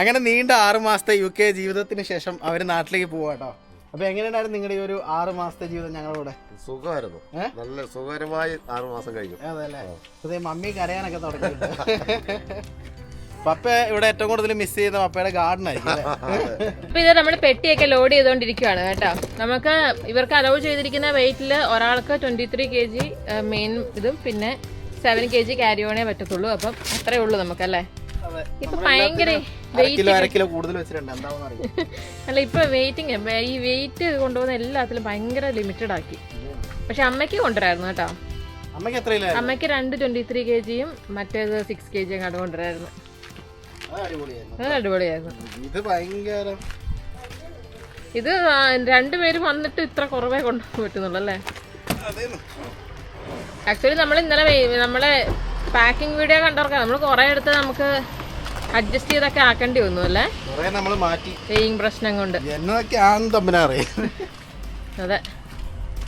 അങ്ങനെ നീണ്ട ആറു മാസത്തെ യു കെ ജീവിതത്തിന് ശേഷം അവർ നാട്ടിലേക്ക് പോവാട്ടോ അപ്പൊ എങ്ങനെയുണ്ടായിരുന്നു നിങ്ങളുടെ ഈ ഒരു ആറു മാസത്തെ ജീവിതം ഞങ്ങളുടെ? സുഖമായിരുന്നു. നല്ല സുഖകരമായി ആറു മാസം കഴിഞ്ഞു. അതല്ലേ? മമ്മി കരയാനൊക്കെ തുടങ്ങി പപ്പ ഇവിടെ ഏറ്റവും കൂടുതൽ മിസ് ചെയ്യുന്ന പപ്പയുടെ ഗാർഡൻ ആയിരിക്കും? അപ്പൊ ഇത് നമ്മൾ പെട്ടിയൊക്കെ ലോഡ് ചെയ്തുകൊണ്ടിരിക്കുകയാണ് കേട്ടോ. നമുക്ക് ഇവർക്ക് അലൗ ചെയ്തിരിക്കുന്ന വെയിറ്റിൽ ഒരാൾക്ക് twenty three K G main ഇതും പിന്നെ സെവൻ കെ ജി ക്യാരി ഓണേ പറ്റത്തുള്ളൂ. അപ്പം അത്രേ ഉള്ളൂ നമുക്കല്ലേ? അല്ല ഇപ്പൊ വെയിറ്റിംഗ് ഈ വെയിറ്റ് കൊണ്ടുപോകുന്ന എല്ലാത്തിലും ഭയങ്കര ലിമിറ്റഡ് ആക്കി. പക്ഷെ അമ്മയ്ക്ക് കൊണ്ടുവരായിരുന്നു കേട്ടോ. അമ്മയ്ക്ക് രണ്ട് ട്വന്റി ത്രീ കെ ജിയും മറ്റേത് സിക്സ് കെ ജിയും കണ്ടു കൊണ്ടുവരായിരുന്നു. അത് അടിപൊളിയായിരുന്നു. ഇത് ഭയങ്കര ഇത് ആ, രണ്ടുപേരും വന്നിട്ട് ഇത്ര കുറവേ കൊണ്ടുപോകാൻ പറ്റുന്നുള്ളൂ അല്ലേ? ആക്ച്വലി നമ്മൾ ഇന്നലെ നമ്മളെ പാക്കിംഗ് വീഡിയോ കണ്ടവർക്കാണ് നമ്മൾ കുറെ എടുത്ത് നമുക്ക് അഡ്ജസ്റ്റ് ചെയ്തൊക്കെ ആക്കേണ്ടി വന്നു അല്ലേ? നമ്മൾ മാറ്റി. പ്രശ്നം കൊണ്ട്. എന്നതൊക്കെയാണെന്ന് തമ്മിലറിയാം അതെ.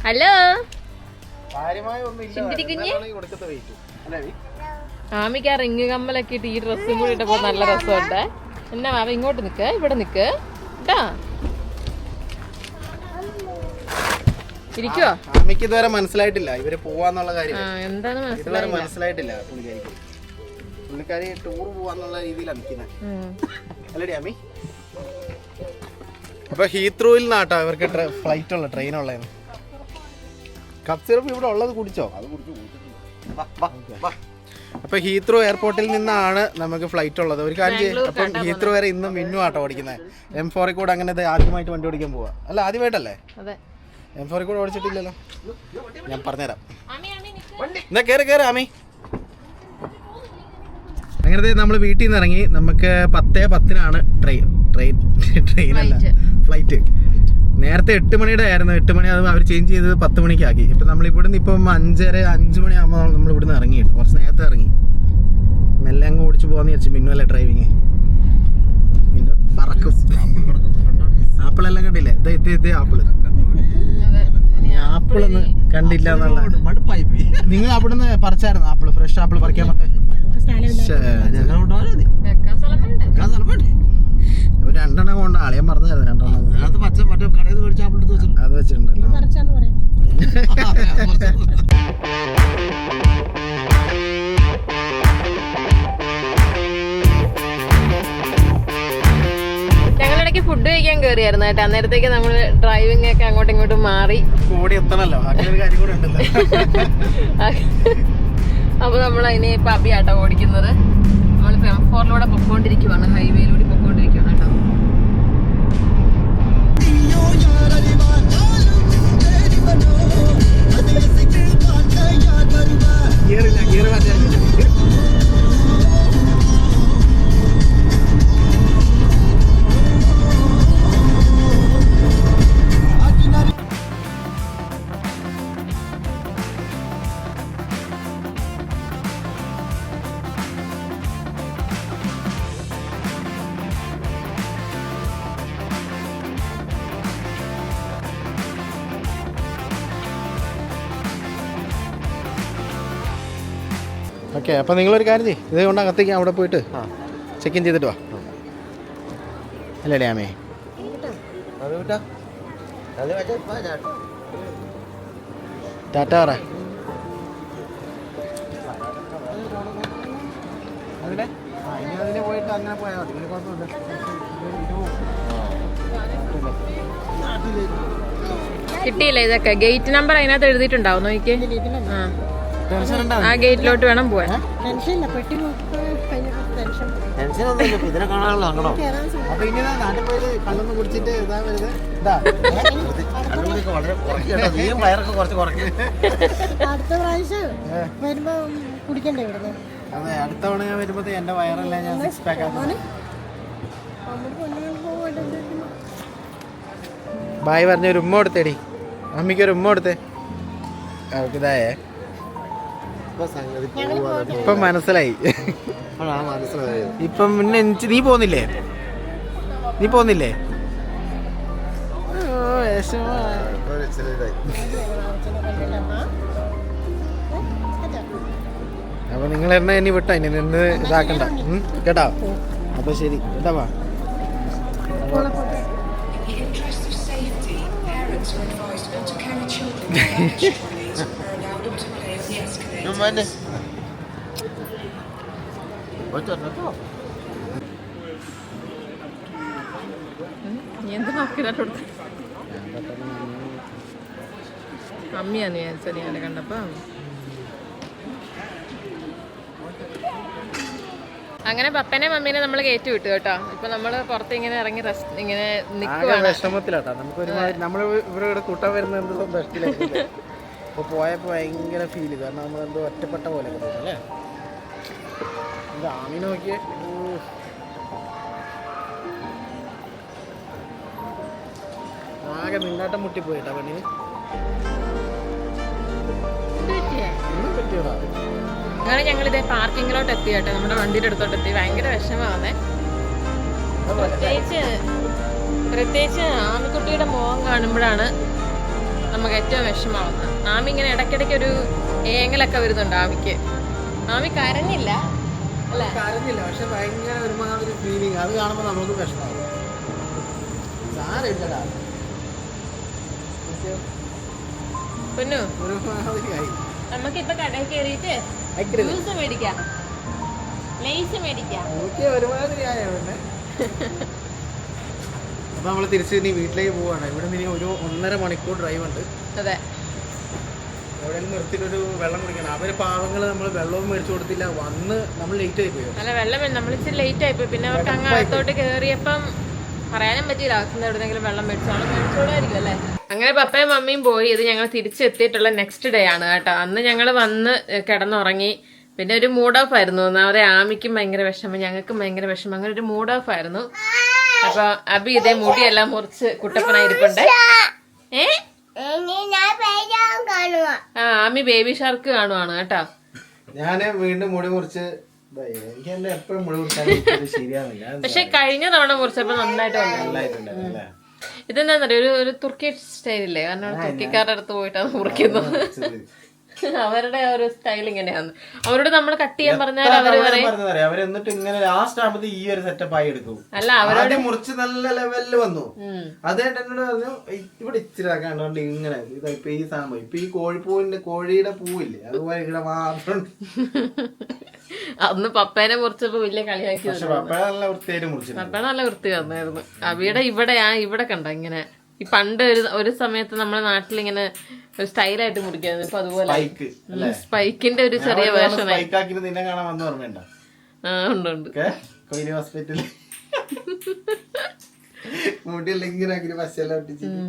ഹലോ ആമിക്ക് ആ റിങ് കമ്മലൊക്കെ ഇട്ട് ഈ ഡ്രസ്സും കൂടി ഇട്ടപ്പോ നല്ല രസമുണ്ട്. എന്നാ മാമ ഇങ്ങോട്ട് നിക്ക്. ഇവിടെ നിക്ക്. കേട്ടാ ഇരിക്കുവോ? ആമിക്ക് ഇതുവരെ മനസ്സിലായിട്ടില്ല. ഇവർ പോവാന്നുള്ള കാര്യം. എന്താണ് മനസ്സിലായിട്ടില്ല പുള്ളിക്കാരി ടൂർ പോവാന്നുള്ള രീതിയിലാണ് നിൽക്കുന്നത്. അല്ലടി അമ്മി അപ്പൊ ഹീത്രൂയിൽ നിന്നാട്ടോ ഇവർക്ക് ഫ്ലൈറ്റ് ഉള്ള ട്രെയിൻ ഉള്ളത് കപ്പ് സിറപ്പ് ഇവിടെ ഉള്ളത് കുടിച്ചോ? അപ്പൊ ഹീത്രൂ എയർപോർട്ടിൽ നിന്നാണ് നമുക്ക് ഫ്ലൈറ്റ് ഉള്ളത്. ഒരു കാര്യം. അപ്പം ഹീത്രൂ വരെ ഇന്നും മിന്നു ആട്ടോ ഓടിക്കുന്നത് എം ഫോറിൽ കൂടെ അങ്ങനെ ആദ്യമായിട്ട് വണ്ടി ഓടിക്കാൻ പോവാ. അല്ല ആദ്യമായിട്ടല്ലേ? അതെ. എം ഫോറിൽ കൂടെ ഓടിച്ചിട്ടില്ലല്ലോ. ഞാൻ പറഞ്ഞുതരാം. എന്നാ കയറി കയറി ആമി അങ്ങനെ നമ്മൾ വീട്ടിൽ നിന്ന് ഇറങ്ങി നമുക്ക് പത്തേ പത്തിനാണ് ട്രെയിൻ. ട്രെയിൻ ട്രെയിൻ അല്ല ഫ്ലൈറ്റ്. നേരത്തെ എട്ട് മണിയുടെ ആയിരുന്നു എട്ട് മണി അത് അവർ ചേഞ്ച് ചെയ്തത് പത്ത് മണിക്കാക്കി. ഇപ്പം നമ്മൾ ഇവിടുന്ന് ഇപ്പം അഞ്ചര അഞ്ച് മണിയാകുമ്പോൾ നമ്മൾ ഇവിടുന്ന് ഇറങ്ങിയിട്ട് കുറച്ച് നേരത്തെ ഇറങ്ങി. മെല്ലെ അങ്ങ് ഓടിച്ചു പോകാന്ന് വിചാരിച്ചു മിന്നുമല്ല ഡ്രൈവിങ് മിന്നു പറക്കും. ആപ്പിൾ എല്ലാം കണ്ടില്ലേ? ഇതേ ഇതേ ഇതേ ആപ്പിൾ. ആപ്പിൾ ഒന്നും കണ്ടില്ല എന്നുള്ള നിങ്ങൾ അവിടുന്ന് പറിച്ചായിരുന്നു ആപ്പിൾ ഫ്രഷ് ആപ്പിൾ പറിക്കാൻ പറ്റേ വെക്കാൻ കൊണ്ട് വേണ്ടേ മറന്നായിരുന്നു രണ്ടെണ്ണം കൊണ്ട് ആളെയും പറഞ്ഞായിരുന്നു രണ്ടെണ്ണം. അത് വെച്ചിട്ടുണ്ടല്ലോ. ഞങ്ങളിടയ്ക്ക് ഫുഡ് കഴിക്കാൻ കയറിയായിരുന്നു കേട്ടോ. അന്നേരത്തേക്ക് നമ്മൾ ഡ്രൈവിംഗ് ഒക്കെ അങ്ങോട്ടും ഇങ്ങോട്ടും മാറി. കൂടി എത്തണല്ലോ. അങ്ങനെ ഒരു കാര്യം കൂടെ ഉണ്ടല്ലോ. അപ്പൊ നമ്മൾ അതിനെ പബിയാട്ടോ ഓടിക്കുന്നത്. നമ്മൾ ഫോറിലൂടെ പൊക്കോണ്ടിരിക്കുവാണ്. ഹൈവേയിലൂടെ ഓക്കെ അപ്പോൾ നിങ്ങളൊരു കാര്യം ചെയ്യും. ഇത് കൊണ്ട് അകത്തേക്ക് അവിടെ പോയിട്ട് ചെക്ക് ഇൻ ചെയ്തിട്ട് വാ. അല്ലേ ഡാമേ ടാറ്റ പറ. ആ പോയിട്ട് അങ്ങനെ പോയാൽ മതി. പിന്നെ കുഴപ്പമില്ല. കിട്ടിയില്ല ഇതൊക്കെ? ഗേറ്റ് നമ്പർ അതിനകത്ത് എഴുതിയിട്ടുണ്ടാവും നോക്കിയേ. ആ. ആ ഗേറ്റിലോട്ട് വേണം പോവാൻ. ഇതിനെ കാണാനുള്ള സങ്കടം അപ്പൊ ഇനി ഇതാ നാട്ടിൽ പോയത് കള്ളൊന്നും കുടിച്ചിട്ട് ഇതാ വരുന്നത്. ഇതാ. കണ്ണുകൂടിയൊക്കെ വളരെ കുറയ്ക്കട്ടോ നീയും വയറൊക്കെ കുറച്ച് കുറയ്ക്കും. അടുത്ത പ്രാവശ്യം വരുമ്പോ കുടിക്കണ്ടേ ഇവിടുന്ന്? അതെ അടുത്ത തവണ ഞാൻ വരുമ്പോ എന്റെ വയറെല്ലാം ഞാൻ സിക്സ് പാക്ക് ആക്കും. ബായ് പറഞ്ഞ ഒരു ഉമ്മ കൊടുത്തേടി. അമ്മയ്ക്ക് ഒരു ഉമ്മ കൊടുത്തേ. അവർക്ക് ഇതായേ. ഇപ്പൊ മനസ്സിലായി. ഇപ്പം പിന്നെ നീ പോന്നില്ലേ? നീ പോന്നില്ലേ? അപ്പൊ നിങ്ങൾ എന്നെ ഇനി വിട്ട ഇനി നിന്ന് ഇതാക്കണ്ട. കേട്ടാ? അപ്പൊ ശരി കേട്ടാ parents are advised not to carry children to play on the escalators. നീ എന്ത് നോക്കിയിട്ട് അമ്മിയാന്ന് വിചാരിച്ചത് ഞാൻ കണ്ടപ്പോ. അങ്ങനെ പപ്പനെ മമ്മീനെ നമ്മൾ കയറ്റി വിട്ടു കേട്ടോ. ഇപ്പൊ നമ്മൾ പുറത്ത് ഇങ്ങനെ ഇറങ്ങി ഇങ്ങനെ ആകെ നിക്കുവാണ്. വിഷമത്തിലാട്ടാ നമുക്ക് നമ്മൾ ഇവരുടെ കൂട്ടാൻ വരുന്ന എന്ത് പോയപ്പോൾ ഭയങ്കര ഫീൽ കാരണം നമ്മൾ എന്തോ ഒറ്റപ്പെട്ട പോലെ തോന്നുന്നു അല്ലേ? ആമി നോക്കിയേ. ആകെ നിന്നാട്ടം മുട്ടിപ്പോയിട്ടാ പെണ്ണിന്. പറ്റിയോടാ? അങ്ങനെ ഞങ്ങൾ ഇതേ പാർക്കിങ്ങിലോട്ട് എത്തി കേട്ടോ. നമ്മുടെ വണ്ടിയുടെ അടുത്തോട്ട് എത്തി. ഭയങ്കര വിഷമാവുന്നേ പ്രത്യേകിച്ച് പ്രത്യേകിച്ച് ആമിക്കുട്ടിയുടെ മുഖം കാണുമ്പോഴാണ് നമുക്ക് ഏറ്റവും വിഷമാവുന്നത് ആമി ഇങ്ങനെ ഇടയ്ക്കിടയ്ക്ക് ഒരു ഏങ്ങലൊക്കെ വരുന്നുണ്ട് ആമിക്ക്. ആമി കരഞ്ഞില്ല? കരഞ്ഞില്ല പക്ഷെ ഭയങ്കര ഒരുമാതിരി ഫീലിംഗ് അത് കാണുമ്പോൾ നമുക്ക് വിഷമാവും. സാരമില്ലടാ. പൊന്നു. ഒരുമാതിരിയായി. നമുക്കിപ്പൊ കടയിൽ കയറിയിട്ട് അയക്കരുത്. ജ്യൂസ് മേടിക്കാം. ലേസ് മേടിക്കാം. ഒരുമാതിരിയായ പിന്നെ അപ്പൊ നമ്മൾ തിരിച്ച് ഇനി വീട്ടിലേക്ക് പോവാണ്. ഇവിടെ നിന്ന് ഇനി ഒരു ഒന്നര മണിക്കൂർ ഡ്രൈവ് ഉണ്ട്. അതെ. എവിടെയെങ്കിലും നിർത്തിയിട്ട് ഒരു വെള്ളം കുടിക്കണം. അവർ പാവങ്ങൾ നമ്മൾ വെള്ളവും മേടിച്ചു കൊടുത്തില്ല. വന്ന് നമ്മൾ ലേറ്റ് ആയി പോയോ. അല്ല വെള്ളം നമ്മൾ ഇച്ചിരി ലേറ്റ് ആയിപ്പോയി പിന്നെ അവർക്ക് അങ്ങ് അകത്തോട്ട് കയറിയപ്പം പറയാനും പറ്റിയില്ല. അകത്തുനിന്ന് എവിടെന്നെങ്കിലും വെള്ളം മേടിച്ചോളം മേടിച്ചോളായിരിക്കും അല്ലേ അങ്ങനെ പപ്പയും മമ്മിയും പോയി. ഇത് ഞങ്ങൾ തിരിച്ചെത്തിയിട്ടുള്ള നെക്സ്റ്റ് ഡേ ആണ് കേട്ടോ. അന്ന് ഞങ്ങൾ വന്ന് കിടന്നുറങ്ങി. പിന്നെ ഒരു മൂഡ് ഓഫ് ആയിരുന്നു. ഒന്നാമത് ആമിക്കും ഭയങ്കര വിഷമം ഞങ്ങൾക്കും ഭയങ്കര വിഷമം. അങ്ങനെ ഒരു മൂഡ് ഓഫ് ആയിരുന്നു. അപ്പൊ അബി ഇതേ മുടിയെല്ലാം മുറിച്ച് കുട്ടപ്പനായിരിക്കണ്ടേ ഏ? ആ ആമി ബേബി ഷാർക്ക് കാണുവാണ് കേട്ടോ. ഞാൻ വീണ്ടും മുടി മുറിച്ച് പക്ഷെ കഴിഞ്ഞ തവണ മുറിച്ചപ്പോ നന്നായിട്ട് വന്നു. ഒരു തുർക്കി സ്റ്റൈലില്ലേ കാരണം തുർക്കിക്കാരുടെ അടുത്ത് പോയിട്ടാണ് മുറിക്കുന്നത്. അവരുടെ ഒരു സ്റ്റൈൽ ഇങ്ങനെയാണ്. അവരോട് നമ്മൾ കട്ട് ചെയ്യാൻ പറഞ്ഞാൽ അവർ പറയും അവർ എന്നിട്ട് ഇങ്ങനെ ലാസ്റ്റ് ആകുമ്പോൾ ഈ ഒരു സെറ്റപ്പ് ആയി എടുക്കും. അല്ല അവരുടെ മുറിച്ച് നല്ല ലെവലിൽ വന്നു. അതായിട്ട് എന്നോട് പറഞ്ഞു "ഇ- ഇവിടെ ഇച്ചിരി കണ്ടോണ്ട് ഇങ്ങനെ ഇതാ ഇപ്പൊ ഈ സാധനം. ഇപ്പൊ ഈ കോഴിപ്പൂവിന്റെ കോഴിയുടെ പൂവില്ലേ? അതുപോലെ ഇവിടെ മാത്രം അന്ന് പപ്പേനെ മുറിച്ചപ്പോ വലിയ കളിയാക്കി പപ്പ നല്ല വൃത്തിയായിട്ട് മുറിച്ചു പപ്പേനെ നല്ല വൃത്തി വന്നായിരുന്നു അവിടെ ഇവിടെ ആ ഇവിടെ കണ്ട ഇങ്ങനെ ഈ പണ്ട് ഒരു ഒരു സമയത്ത് നമ്മുടെ നാട്ടിൽ ഇങ്ങനെ ഒരു സ്റ്റൈലായിട്ട് മുറിക്കുന്നത് ഇപ്പൊ അതുപോലെ. സ്പൈക്കിന്റെ ഒരു ചെറിയ വേർഷൻ ഉണ്ട് ഹോസ്പിറ്റലിൽ മുടിയെല്ലാം ഇങ്ങനെ ആക്കി പശയെല്ലാം ഒട്ടിച്ചിട്ട്.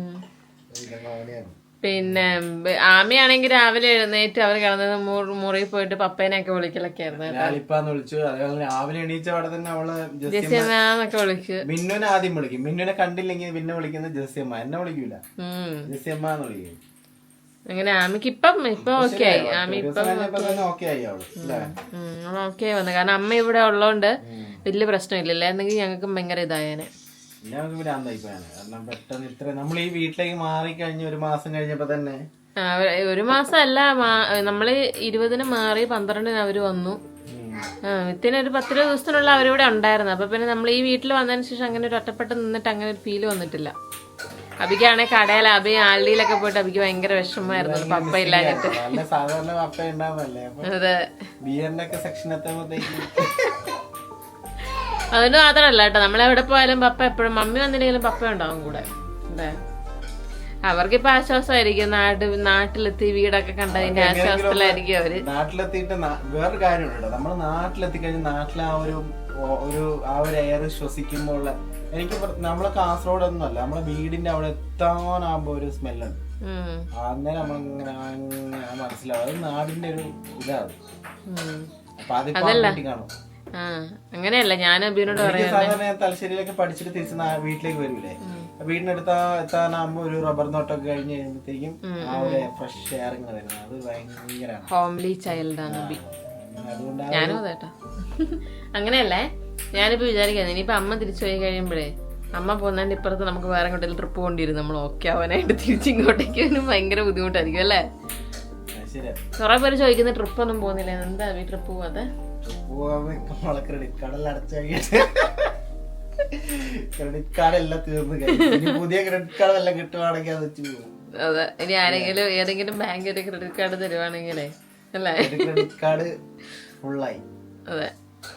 ഭയങ്കര കോമഡിയാണ്. പിന്നെ ആമയാണെങ്കിൽ രാവിലെ എഴുന്നേറ്റ് അവർ കിടന്നത് മുറിയിൽ പോയിട്ട് പപ്പേനെയൊക്കെ വിളിക്കലൊക്കെ ആയിരുന്നു. ലാലിപ്പാന്ന് വിളിച്ചു. അതേപോലെ രാവിലെ എണീച്ച അവിടെ തന്നെ അവൾ ജസ്റ്റിമ്മ ജെസ്സിയമ്മന്നൊക്കെ വിളിച്ചു. മിന്നുനെ ആദ്യം വിളിക്കും. മിന്നുനെ കണ്ടില്ലെങ്കിൽ പിന്നെ വിളിക്കുന്നത് ജസ്യമ്മ എന്നെ വിളിക്കൂല. എന്ന് വിളിക്കും. അങ്ങനെ ആമിക്ക് ഇപ്പം ഇപ്പൊ ഓക്കെ ആയി. ആമി ഇപ്പം ഓക്കെ ആയി. വന്നു. കാരണം അമ്മ ഇവിടെ ഉള്ളതുകൊണ്ട് വലിയ പ്രശ്നമില്ലല്ലോ? എന്നെങ്കിൽ ഞങ്ങൾക്ക് ഭയങ്കര ഇതായേനെ. പിന്നെ നമുക്ക് ഭ്രാന്തായി പോയാണ്. കാരണം പെട്ടെന്ന് ഇത്ര നമ്മൾ ഈ വീട്ടിലേക്ക് മാറി കഴിഞ്ഞ ഒരു മാസം കഴിഞ്ഞപ്പോ തന്നെ ഒരു- മാസമല്ല നമ്മൾ ഇരുപതിന് മാറി പന്ത്രണ്ടിന് അവർ വന്നു. വിത്തിന് ഒരു പത്തിരുപത് ദിവസത്തിനുള്ള അവരിവിടെ ഉണ്ടായിരുന്നു. അപ്പൊ പിന്നെ നമ്മൾ ഈ വീട്ടിൽ വന്നതിന് ശേഷം അങ്ങനെ ഒരു ഒറ്റപ്പെട്ട് നിന്നിട്ട് അങ്ങനെ ഒരു ഫീൽ വന്നിട്ടില്ല. അബിക്കാണെ കടയിൽ അബി ആൾഡിയിലൊക്കെ പോയിട്ട് അബിക്ക് ഭയങ്കര വിഷമമായിരുന്നു. പപ്പ ഇല്ലാഞ്ഞിട്ട്. അതെ. ബിയറിന്റെ ഒക്കെ സെക്ഷൻ എത്തുമ്പോഴത്തേക്ക് അതുകൊണ്ട് മാത്രമല്ല കേട്ടോ. നമ്മളെവിടെ പോയാലും പപ്പ എപ്പോഴും മമ്മി വന്നില്ലെങ്കിലും പപ്പ ഉണ്ടാവും കൂടെ. അവർക്ക് അവർക്കിപ്പോ ആശ്വാസമായിരിക്കും. നാട് നാട്ടിലെത്തി വീടൊക്കെ കണ്ടതിന്റെ ആശ്വാസത്തിലായിരിക്കും അവർ. നാട്ടിലെത്തിയിട്ട് വേറൊരു കാര്യമുണ്ട് കേട്ടോ. നമ്മൾ നാട്ടിലെത്തി കഴിഞ്ഞാൽ നാട്ടിലെ ആ ഒരു ഒരു ആ ഒരു എയർ ശ്വസിക്കുമ്പോൾ എനിക്ക് നമ്മളെ കാസർഗോഡ് ഒന്നും അല്ല നമ്മളെ വീടിന്റെ അവിടെ എത്താനാകുമ്പോ ഒരു സ്മെല്ലുണ്ട്. അന്നേരം നമ്മളിങ്ങനെ അങ്ങനെ മനസ്സിലാവും. അത് നാടിന്റെ ഒരു ഇതാണ്. അപ്പൊ അതിപ്പോ കാണും. അങ്ങനെയല്ല. ഞാൻ അബിനോട് തലശ്ശേരിയിലൊക്കെ പഠിച്ചിട്ട് തിരിച്ച് വീട്ടിലേക്ക് വരൂലേ. വീടിനടുത്ത് എത്താനാകുമ്പോ ഒരു റബ്ബർ നോട്ടൊക്കെ കഴിഞ്ഞ് കഴിയുമ്പോഴത്തേക്കും ആ ഒരു ഫ്രഷ് എയർ ഇങ്ങനെ വരുന്നത്. അത് ഭയങ്കരമാണ് ഹോംലി ആണ് അബി. ഞാനും അതേട്ടാ. അങ്ങനെയല്ലേ? ഞാനിപ്പോ വിചാരിക്കുന്നത് ഇനിയിപ്പോ അമ്മ തിരിച്ചു പോയി കഴിയുമ്പോഴേ അമ്മ പോകുന്നതിന്റെ ഇപ്പുറത്ത് നമുക്ക് വേറെ എങ്ങോട്ടെങ്കിലും ട്രിപ്പ് കൊണ്ടിരുന്നു നമ്മൾ ഓക്കെ ആവാനായിട്ട് തിരിച്ചിങ്ങോട്ടേക്ക് വരും ഭയങ്കര ബുദ്ധിമുട്ടായിരിക്കും അല്ലേ? കൊറേ പേര് ചോദിക്കുന്ന ട്രിപ്പ് ഒന്നും പോകുന്നില്ല. എന്താ ഈ ട്രിപ്പ് പോവാതെ പോവാൻ നമ്മളെ ക്രെഡിറ്റ് കാർഡെല്ലാം അടച്ചു കഴിഞ്ഞിട്ട് ക്രെഡിറ്റ് കാർഡ് എല്ലാം തീർന്നു കഴിഞ്ഞു. പുതിയ ക്രെഡിറ്റ് കാർഡ് എല്ലാം കിട്ടുവാണെങ്കിൽ അത് വെച്ച് പോകും. അതെ ഇനി ആരെങ്കിലും ഏതെങ്കിലും ബാങ്കിൽ ക്രെഡിറ്റ് കാർഡ് തരുവാണെങ്കിലേ അല്ലേ? ക്രെഡിറ്റ് കാർഡ് ഫുള്ളായി അതെ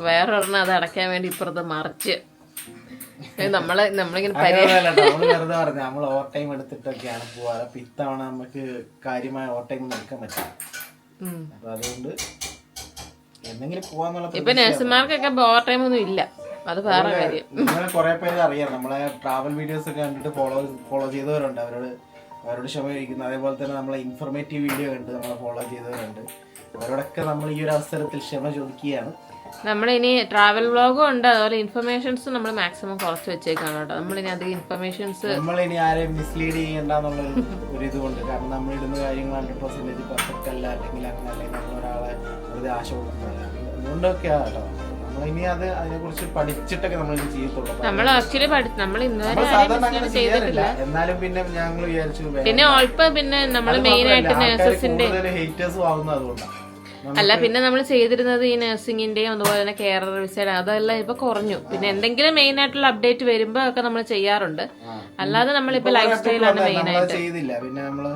വേറൊരെണ്ണം അത് അടയ്ക്കാൻ വേണ്ടി ഇപ്പുറത്ത് മറിച്ച്. നമ്മൾ നമ്മളിങ്ങനെ വെറുതെ പറഞ്ഞു നമ്മൾ ഓവർ ടൈം എടുത്തിട്ടൊക്കെയാണ് പോവാറ് അപ്പൊ ഇത്തവണ നമുക്ക് കാര്യമായ ഓവർ ടൈം എടുക്കാൻ പറ്റില്ല. അപ്പൊ അതുകൊണ്ട് എന്തെങ്കിലും പോവാന്നുള്ള ഇപ്പൊ നഴ്സുമാർക്കൊക്കെ ഓവർ ടൈം ഒന്നും ഇല്ല. അത് വേറെ കാര്യം. നിങ്ങളെ കുറെ പേര് അറിയാം. നമ്മളെ ട്രാവൽ വീഡിയോസ് ഒക്കെ കണ്ടിട്ട് ഫോളോ ഫോളോ ചെയ്തവരുണ്ട്. അവരോട് അവരോട് ക്ഷമ ചോദിക്കുന്നു. അതേപോലെ തന്നെ നമ്മളെ ഇൻഫർമേറ്റീവ് വീഡിയോ കണ്ട് നമ്മളെ ഫോളോ ചെയ്തവരുണ്ട്. അവരോടൊക്കെ നമ്മൾ ഈ ഒരു അവസരത്തിൽ ക്ഷമ ചോദിക്കുകയാണ്. നമ്മളിനി ട്രാവൽ വ്ളോഗും ഉണ്ട് അതുപോലെ ഇൻഫർമേഷൻസ് നമ്മൾ മാക്സിമം കുറച്ച് വെച്ചേക്കാണ് കേട്ടോ. നമ്മളിനി അധികം ഇൻഫർമേഷൻസ് നമ്മളിനി ആരെയും മിസ്ലീഡ് ചെയ്യണ്ടെന്നുള്ള ഒരു ഇതുകൊണ്ട് കാരണം നമ്മൾ ഇടുന്ന കാര്യങ്ങൾ ഹൺഡ്രഡ് പെർസെന്റേജ് പെർഫെക്റ്റ് അല്ല അല്ലെങ്കിൽ അങ്ങനെ അല്ലെങ്കിൽ നമ്മൾ ഒരാളെ വെറുതെ ആശ കൊടുക്കുന്നില്ല അതുകൊണ്ടൊക്കെയാണ് കേട്ടോ. നമ്മളിനി അത് അതിനെക്കുറിച്ച് പഠിച്ചിട്ടൊക്കെ നമ്മൾ ചെയ്യത്തുള്ളൂ. നമ്മൾ ആക്ച്വലി പഠിച്ചു നമ്മൾ ഇന്നുവരെ അങ്ങനെ ചെയ്തിട്ടില്ല. എന്നാലും പിന്നെ ഞങ്ങൾ വിചാരിച്ചു. പിന്നെ ഓൾപ്പം പിന്നെ നമ്മൾ മെയിൻ ആയിട്ട് നേഴ്സസിന്റെ haters ആവുന്നത് അതുകൊണ്ടാണ് അല്ല പിന്നെ നമ്മൾ ചെയ്തിരുന്നത് ഈ നഴ്സിംഗിന്റെയും അതുപോലെ തന്നെ കെയർ വിസയുടെ അതെല്ലാം ഇപ്പൊ കുറഞ്ഞു. പിന്നെ എന്തെങ്കിലും മെയിൻ ആയിട്ടുള്ള അപ്ഡേറ്റ് വരുമ്പോ ഒക്കെ നമ്മൾ ചെയ്യാറുണ്ട്. അല്ലാതെ നമ്മളിപ്പോ ലൈഫ് സ്റ്റൈലാണ് മെയിൻ ആയിട്ട്. ചെയ്തില്ല. പിന്നെ നമ്മൾ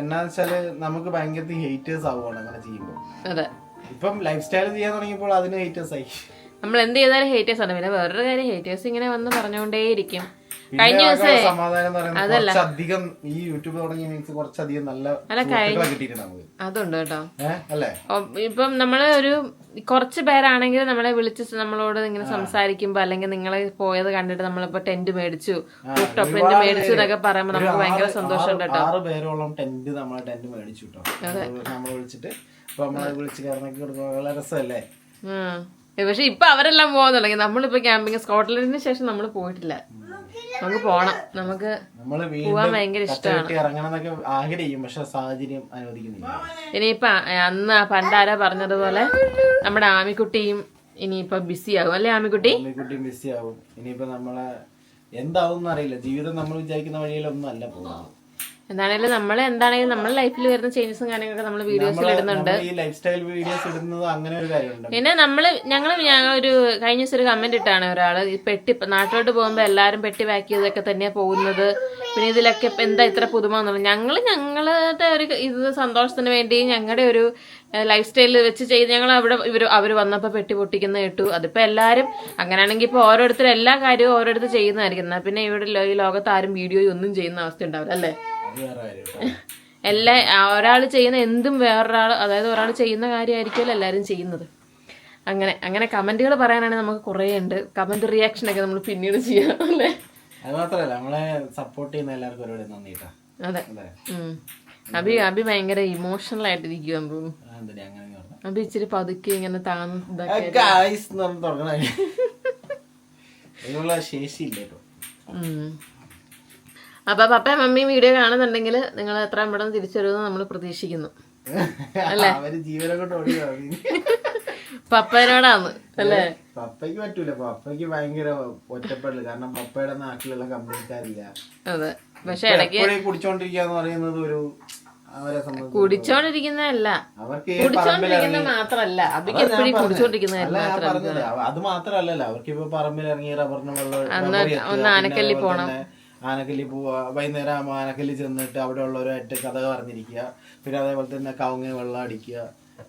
എന്നാന്ന് വെച്ചാൽ നമുക്ക് ഭയങ്കര ഹേറ്റേഴ്സ് ആവുകയാണ് അങ്ങനെ ചെയ്യുമ്പോൾ അതെ. ഇപ്പം ലൈഫ് സ്റ്റൈൽ ചെയ്യാൻ തുടങ്ങിയപ്പോൾ അതിന് ഹേറ്റേഴ്സ് ആയി. നമ്മൾ എന്ത് ചെയ്താലും ഹേറ്റേഴ്സ് ആണ്. പിന്നെ വേറൊരു കാര്യം ഹേറ്റേഴ്സ് ഇങ്ങനെ വന്ന് പറഞ്ഞുകൊണ്ടേയിരിക്കും. കഴിഞ്ഞ ദിവസം എന്ന് ഈ യൂട്യൂബ് തുടങ്ങിയ കുറച്ചധികം നല്ല അതുണ്ട് കേട്ടോ. ഇപ്പം നമ്മൾ ഒരു കുറച്ച് പേരാണെങ്കിൽ നമ്മളെ വിളിച്ച് നമ്മളോട് ഇങ്ങനെ സംസാരിക്കുമ്പോ അല്ലെങ്കിൽ നിങ്ങളെ പോയത് കണ്ടിട്ട് നമ്മളിപ്പോ ടെന്റ് മേടിച്ചു ടോപ്പ് ടെന്റ് മേടിച്ചു എന്നൊക്കെ പറയുമ്പോ നമുക്ക് ഭയങ്കര സന്തോഷം സന്തോഷമുണ്ട് കേട്ടോ. ആറ് പേരോളം ടെന്റ് നമ്മളെ ടെന്റ് മേടിച്ചു കേട്ടോ. നമ്മൾ വിളിച്ചിട്ട് അപ്പൊ നമ്മളെ വിളിച്ച് കയറണൊക്കെ കൊടുക്കുമ്പോൾ വളരെ രസമല്ലേ? പക്ഷെ ഇപ്പൊ അവരെല്ലാം പോകാൻ തുടങ്ങി. നമ്മളിപ്പോ ക്യാമ്പിങ് സ്കോട്ട്ലൻഡിന് ശേഷം നമ്മൾ പോയിട്ടില്ല. നമുക്ക് പോണം. നമുക്ക് പോവാൻ ഭയങ്കര ഇഷ്ടമാണ് ആഗ്രഹിക്കും പക്ഷെ സാഹചര്യം അനുവദിക്കുന്നില്ല. ഇനിയിപ്പൊ അന്ന് പണ്ടാര പറഞ്ഞതുപോലെ നമ്മുടെ ആമിക്കുട്ടിയും ഇനിയിപ്പൊ ബിസി ആകും അല്ലേ ആമിക്കുട്ടി? ആമിക്കുട്ടിയും ബിസി ആകും ഇനിയിപ്പോ നമ്മളെ എന്താവും അറിയില്ല ജീവിതം നമ്മൾ വിചാരിക്കുന്ന വഴിയിലൊന്നും അല്ല പോകുന്നത്. എന്താണേലും നമ്മൾ എന്താണെങ്കിലും നമ്മുടെ ലൈഫിൽ വരുന്ന ചേഞ്ചസും കാര്യങ്ങളൊക്കെ നമ്മൾ വീഡിയോസിൽ ഇടുന്നുണ്ട്. ഈ ലൈഫ് സ്റ്റൈൽ വീഡിയോസ് ഇടുന്നത് അങ്ങനെ ഒരു കാര്യമുണ്ട്. പിന്നെ നമ്മൾ ഞങ്ങൾ ഒരു കഴിഞ്ഞ ദിവസം ഒരു കമന്റ് ഇട്ടാണ് ഒരാൾ ഈ പെട്ടി നാട്ടിലോട്ട് പോകുമ്പോൾ എല്ലാരും പെട്ടി പാക്ക് ചെയ്തൊക്കെ തന്നെയാ പോകുന്നത്. പിന്നെ ഇതിലൊക്കെ ഇപ്പൊ എന്താ ഇത്ര പുതുമ എന്നുള്ളത് ഞങ്ങൾ ഞങ്ങളുടെ ഒരു ഇത് സന്തോഷത്തിന് വേണ്ടി ഞങ്ങളുടെ ഒരു ലൈഫ് സ്റ്റൈലിൽ വെച്ച് ചെയ്ത് ഞങ്ങൾ അവിടെ ഇവർ അവർ വന്നപ്പോൾ പെട്ടി പൊട്ടിക്കുന്ന കേട്ടു. അതിപ്പോ എല്ലാരും അങ്ങനെയാണെങ്കിൽ ഇപ്പൊ ഓരോരുത്തരും എല്ലാ കാര്യവും ഓരോരുത്തർ ചെയ്യുന്നതായിരിക്കും. എന്നാൽ പിന്നെ ഇവിടെ ഈ ലോകത്ത് ആരും വീഡിയോ ഒന്നും ചെയ്യുന്ന അവസ്ഥ ഉണ്ടാവില്ല അല്ലേ? എല്ലാ ഒരാൾ ചെയ്യുന്ന എന്തും വേറൊരാൾ അതായത് ഒരാൾ ചെയ്യുന്ന കാര്യമായിരിക്കുമല്ലോ എല്ലാവരും ചെയ്യുന്നത്. അങ്ങനെ അങ്ങനെ കമന്റുകൾ പറയാനാണെങ്കിൽ നമുക്ക് കുറേ ഉണ്ട് കമന്റ് റിയാക്ഷൻ ഒക്കെ നമ്മൾ പിന്നീട് ചെയ്യാം അല്ലേ? അത് മാത്രല്ല നമ്മളെ സപ്പോർട്ട് ചെയ്യുന്ന എല്ലാവർക്കും ഒരുപാട് നന്ദി കേട്ടോ അതെ. അല്ലേ? ഉം. അബി അബി ഭയങ്കര ഇമോഷണൽ തോന്നുന്നു പറഞ്ഞു? അബി ഇച്ചിരി പതുക്കെ ഇങ്ങനെ തുടങ്ങണ ശേഷിയില്ല കേട്ടോ. അപ്പൊ പപ്പയും മമ്മിയും വീഡിയോ കാണുന്നുണ്ടെങ്കിൽ നിങ്ങൾ എത്ര പെട്ടെന്ന് തിരിച്ചു വരുമെന്ന് നമ്മൾ പ്രതീക്ഷിക്കുന്നു കളഞ്ഞു. പപ്പനോടാന്ന് അല്ലേ? പപ്പയ്ക്ക് പറ്റൂല. പപ്പയ്ക്ക് ഭയങ്കര ഒറ്റപ്പെടൽ. കാരണം പപ്പയുടെ നാട്ടിലുള്ള കമ്പനിക്കാരില്ല അതെ. പക്ഷെ ഇടയ്ക്ക് കുടിച്ചോണ്ടിരിക്കാന്ന് പറയുന്നത് ഒരു കുടിച്ചോണ്ടിരിക്കുന്നതല്ല. കുടിച്ചോണ്ടിരിക്കുന്ന മാത്രല്ല അതാ എപ്പോഴും കുടിച്ചോണ്ടിരിക്കുന്ന അല്ല മാത്രല്ലല്ലോ അവർക്ക് ഇപ്പൊ പറമ്പിൽ ഇറങ്ങി റബ്ബറിന് വെള്ളം ഒന്ന് ആനക്കല്ലി പോണം. ആനക്കല്ലി പോവുക വൈകുന്നേരം ആനക്കല്ലി ചെന്നിട്ട് അവിടെ ഉള്ളവരായിട്ട് കഥ പറഞ്ഞിരിക്കുക. പിന്നെ അതേപോലെ തന്നെ കവുങ്ങ വെള്ളം അടിക്കുക.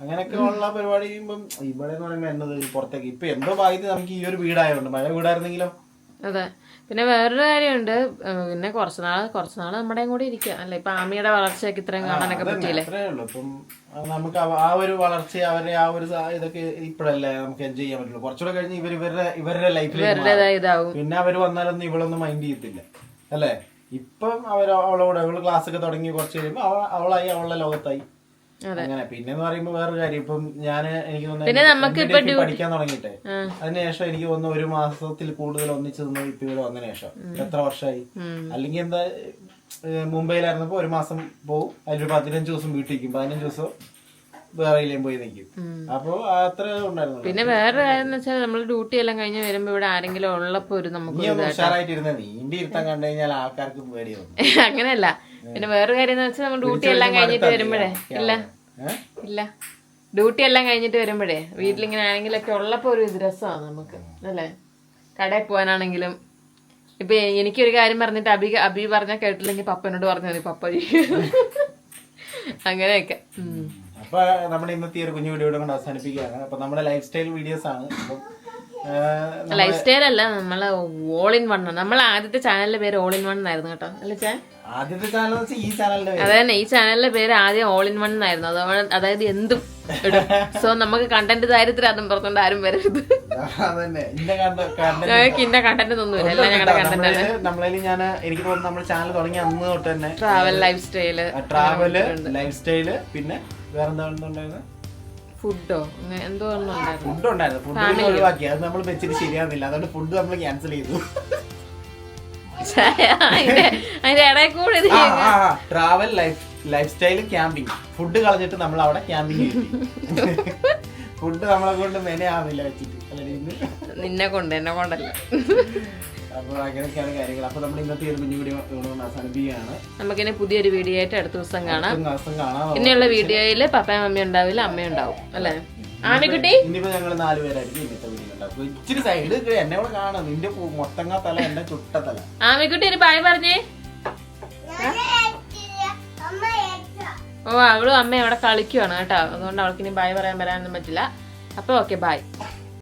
അങ്ങനെയൊക്കെ ഉള്ള പരിപാടി ചെയ്യുമ്പം ഇവിടെ എന്ന് പറയുമ്പോൾ എന്നത് പുറത്തേക്ക്. ഇപ്പൊ എന്തോ ഭാഗ്യത്തിൽ നമുക്ക് ഈ ഒരു വീടായതുകൊണ്ട് മഴ വീടായിരുന്നെങ്കിലോ? അതെ. പിന്നെ വേറൊരു കാര്യമുണ്ട്. പിന്നെ കുറച്ച് നാൾ കുറച്ച് നമ്മുടെ കൂടി ഇരിക്കുക. അല്ല? ഇപ്പൊ ആമിയുടെ വളർച്ചയൊക്കെ ഇത്രയും കാണാനൊക്കെ പറ്റിയില്ലേ? ഇപ്പം നമുക്ക് ആ ഒരു വളർച്ച അവരുടെ ആ ഒരു ഇതൊക്കെ ഇപ്പോഴല്ലേ നമുക്ക് എൻജോയ് ചെയ്യാൻ പറ്റുള്ളൂ. കുറച്ചുകൂടെ കഴിഞ്ഞ് ഇവർ ഇവരുടെ ഇവരുടെ ലൈഫിൽ ഇവരുടേതായ ഇതാവും. പിന്നെ അവർ വന്നാലൊന്നും ഇവളൊന്നും മൈൻഡ് ചെയ്യത്തില്ല. അല്ലേ? ഇപ്പം അവർ അവളോട് അവൾ ക്ലാസ് ഒക്കെ തുടങ്ങി കുറച്ച് കഴിയുമ്പോൾ അവളായി അവളുടെ ലോകത്തായി. അങ്ങനെ. പിന്നെ എന്ന് പറയുമ്പോ വേറൊരു കാര്യം. ഇപ്പം ഞാൻ എനിക്ക് തോന്നുന്നു പഠിക്കാൻ തുടങ്ങിട്ടെ അതിനുശേഷം എനിക്ക് തോന്നുന്നു ഒരു മാസത്തിൽ കൂടുതൽ ഒന്നിച്ചു നിന്ന് ഇപ്പൊ ഇവിടെ വന്നതിന് ശേഷം. എത്ര വർഷമായി? അല്ലെങ്കിൽ എന്താ മുംബൈയിലായിരുന്നപ്പോ ഒരു മാസം പോവും. അതിലൊരു പതിനഞ്ച് ദിവസം വീട്ടിൽ പതിനഞ്ച് ദിവസം വേറെയിലേയും പോയി നിൽക്കും അപ്പൊ അത്ര ഉണ്ടായിരുന്നു പിന്നെ വേറെ കാര്യം എന്ന് വെച്ചാൽ നമ്മൾ ഡ്യൂട്ടി എല്ലാം കഴിഞ്ഞ് വരുമ്പോ ഇവിടെ ആരെങ്കിലും ഉള്ളപ്പോ ഒരു നമുക്ക് നീ ഒന്ന് ഉഷാറായിട്ടിരുന്ന നീണ്ടി ഇരുത്താൻ കണ്ടു കഴിഞ്ഞാൽ ആൾക്കാർക്ക് പേടിയാവും. അങ്ങനെയല്ല. പിന്നെ വേറെ കാര്യം എന്ന് വെച്ചാൽ നമ്മൾ ഡ്യൂട്ടി എല്ലാം കഴിഞ്ഞിട്ട് വരുമ്പോഴേ. ഇല്ല. ഇല്ല. ഡ്യൂട്ടി എല്ലാം കഴിഞ്ഞിട്ട് വരുമ്പോഴേ വീട്ടിലിങ്ങനെ ആണെങ്കിലൊക്കെ ഉള്ളപ്പോ ഒരു രസമാണ് നമുക്ക്. അല്ലേ? കടയിൽ പോകാനാണെങ്കിലും. ഇപ്പൊ എനിക്കൊരു കാര്യം പറഞ്ഞിട്ട് അബി അബി പറഞ്ഞാൽ കേട്ടില്ലെങ്കിൽ പപ്പനോട് പറഞ്ഞാൽ മതി പപ്പ. അങ്ങനെയൊക്കെ. ഉം. അപ്പൊ നമ്മുടെ ഇന്നത്തെ ഒരു കുഞ്ഞു വീഡിയോ കൊണ്ട് അവസാനിപ്പിക്കുകയാണ്. അപ്പൊ നമ്മുടെ ലൈഫ് സ്റ്റൈൽ വീഡിയോസ് ആണ്. അപ്പം ലൈഫ് സ്റ്റൈൽ അല്ല നമ്മളെ ഓൾ ഇൻ വൺ നമ്മൾ ആദ്യത്തെ ചാനലിന്റെ പേര് ഓൾ ഇൻ വൺ എന്നായിരുന്നു കേട്ടോ. അല്ലേ ചാൻ ആദ്യത്തെ ചാനൽ ഈ ചാനലിന്റെ അത് തന്നെ ഈ ചാനലിന്റെ പേര് ആദ്യം ഓൾ ഇൻ വൺ എന്നായിരുന്നു. അതുകൊണ്ട് അതായത് എന്തും ഇടും. സോ നമുക്ക് കണ്ടന്റ് ദാരിദ്ര്യം അതും പുറത്തോണ്ട് ആരും വരരുത്. ഞങ്ങൾക്ക് ഇന്ന കണ്ടന്റ് ഒന്നുമില്ല എല്ലാം ഞങ്ങളുടെ കണ്ടന്റ് ആണ്. നമ്മളതിൽ ഞാൻ എനിക്ക് തോന്നുന്നു നമ്മൾ ചാനൽ തുടങ്ങിയ അന്ന് തൊട്ട് തന്നെ travel life style travel life style പിന്നെ ഫുഡോ? എന്തോ ഫുഡ് ഉണ്ടായിരുന്നു. ഫുഡ് ഒഴിവാക്കി. അത് നമ്മൾ വെച്ചിട്ട് ശരിയാകുന്നില്ല അതുകൊണ്ട് ഫുഡ് നമ്മൾ ക്യാൻസൽ ചെയ്തു. Travel life life style camping food കളഞ്ഞിട്ട് നമ്മൾ അവിടെ ക്യാമ്പിംഗ് ഫുഡ് നമ്മളെ കൊണ്ട് മെനയാവില്ല വെച്ചിട്ട്. നിന്നെ കൊണ്ട് എന്നെ കൊണ്ടല്ല. അപ്പൊ അങ്ങനെയൊക്കെയാണ് കാര്യങ്ങൾ. അപ്പൊ നമ്മൾ ഇന്നത്തെ ഈ ഒരു കുഞ്ഞു വീഡിയോ ഇവിടെ കൊണ്ട് അവസാനിപ്പിക്കുകയാണ്. നമുക്കിനി പുതിയൊരു വീഡിയോ ആയിട്ട് അടുത്ത ദിവസം കാണാം. ദിവസം കാണാം. ഇനിയുള്ള വീഡിയോയിൽ പപ്പയും അമ്മയും ഉണ്ടാവില്ല അമ്മ ഉണ്ടാവും അല്ലേ? ആനക്കുട്ടി ഇനിയിപ്പോ ഞങ്ങൾ നാലുപേരായിരിക്കും ഇന്നത്തെ വീഡിയോ ഉണ്ടാക്കും ഇച്ചിരി സൈഡ് എന്നെ കൂടെ കാണാം നിന്റെ മൊത്തങ്ങ തല എന്റെ ചുട്ട തല ആമിക്കുട്ടി ഒരു പായ പറഞ്ഞേ. ഓ അവളും അമ്മ അവിടെ കളിക്കുവാണ് കേട്ടോ. അതുകൊണ്ട് അവൾക്ക് ഇനി ബായ് പറയാൻ വരാനൊന്നും പറ്റില്ല. അപ്പൊ ഓക്കെ ബായ്